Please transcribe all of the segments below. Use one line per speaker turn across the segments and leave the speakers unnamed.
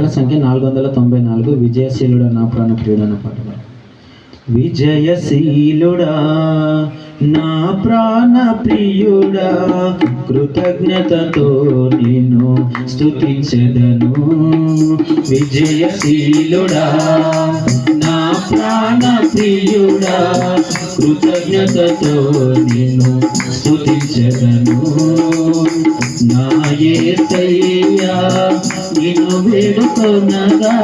పాటల సంఖ్య నాలుగు వందల తొంభై నాలుగు విజయశీలుడ నా ప్రాణ ప్రియుడు అన్న పాట విజయశీలుడా నా ప్రాణ ప్రియుడా కృతజ్ఞతతో నేను స్థుతించదను విజయశీలుడా నా ప్రాణ ప్రియుడా కృతజ్ఞతతో నేను స్థుతించదను నా నిన్ను వేడుకొనగా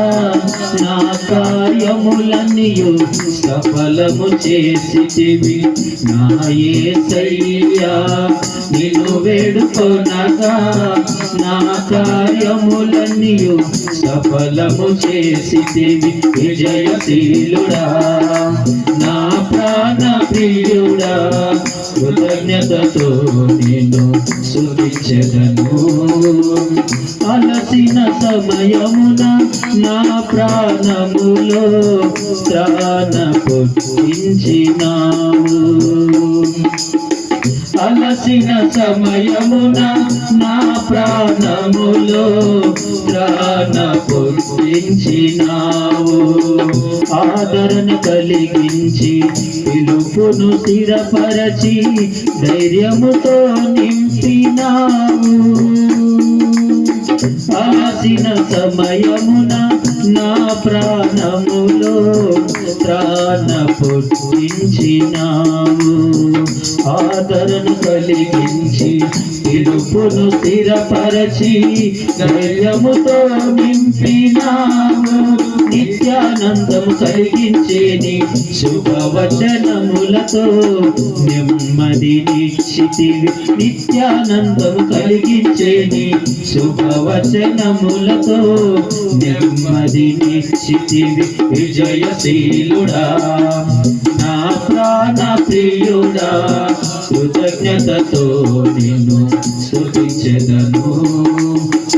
నా కార్యములన్నీయు సఫలము చేసితివి. నా యేసయ్యా నిన్ను వేడుకొనగా నా కార్యములన్నీయు సఫలము చేసితివి. విజయశీలుడా నా ప్రాణ ప్రియుడా కృతజ్ఞతతో నేను సుఖించదను అలసిన సమయమున నా ప్రాణములో ప్రాణ పుట్టించినావు అలసిన సమయమున నా ప్రాణములో ప్రాణ పుష్పించినావు ఆదరణ కలిగించి పిలుపును స్థిరపరచి ధైర్యముతో నింపినావు. ఆసిన సమయమున నా ప్రాణములో ప్రాణ పుట్టించినావు ఆదరణ కలిగించి పిలుపును స్థిరపరచి ధైర్యముతో నింపినావు. నిత్యానందము కలిగించేని శుభవచనములతో నెమ్మదినిచ్చితివి. నిత్యానందము కలిగించేని వచనములతో నెమ్మది నెమ్మదినిచ్చితివి విజయశీలుడా. నా ప్రాణ ప్రియుడా కృతజ్ఞతతో నేను స్తుతించెదను.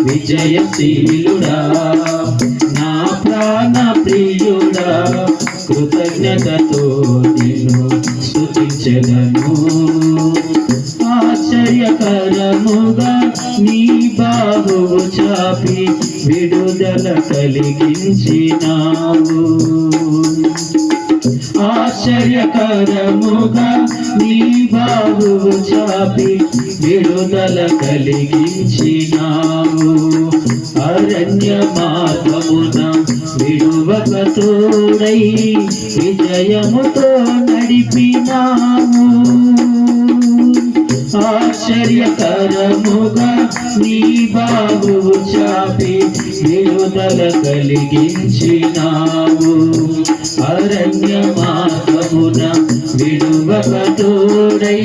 విజయశీలుడా నా ప్రాణ ప్రియుడా కృతజ్ఞతతో నేను స్థుతించగను ఆశ్చర్యకరముగా నీ బాహువు చాపి విడుదల కలిగించినావు. ఆశ్చర్యకరముగా నీ బాహువు చాపి విడుదల కలిగించినావు. అరణ్య మార్గమున విడువక తోడై విజయముతో నడిపినాము. ఆశ్చర్యకరముగా నీ బాబు చాపి విడుదల కలిగించినావు అరణ్య మార్గమున విడువక తోడై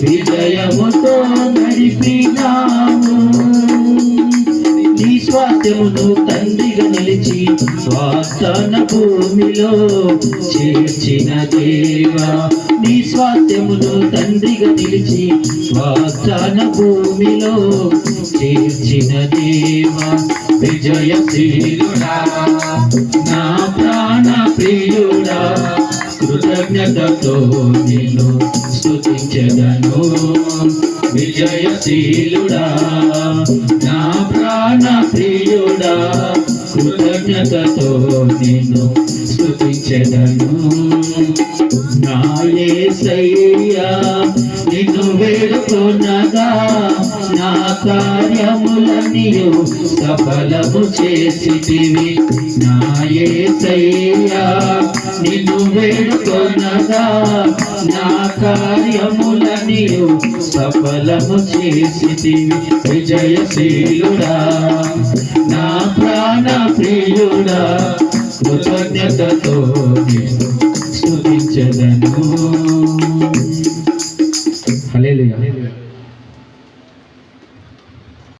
విజయముతో నడిపినాము. స్వాస్థ్యమును తండ్రిగా నిలిచి స్వాస్థాన భూమిలో చేర్చిన దేవా నీ స్వాస్థ్యమును తండ్రిగా నిలిచి స్వాస్థాన భూమిలో చేర్చిన దేవా విజయశీలుడా నా ప్రాణ ప్రియుడా కృతజ్ఞతతో నేను స్తుతించదను. విజయశీలుడా నా ప్రాణ ప్రియుడా కృతజ్ఞతతో నేను స్తుతించదను. నా యేసయ్యా నిన్ను వేడుకొనగా నా కార్యములనియు సఫలము చేసితివి. నా యేసయ్యా నిన్ను వేడుకొనగా నా కార్యములనియు సఫలము చేసి విజయశీలుడా నా ప్రాణ ప్రియుడా కృతజ్ఞతతో నేను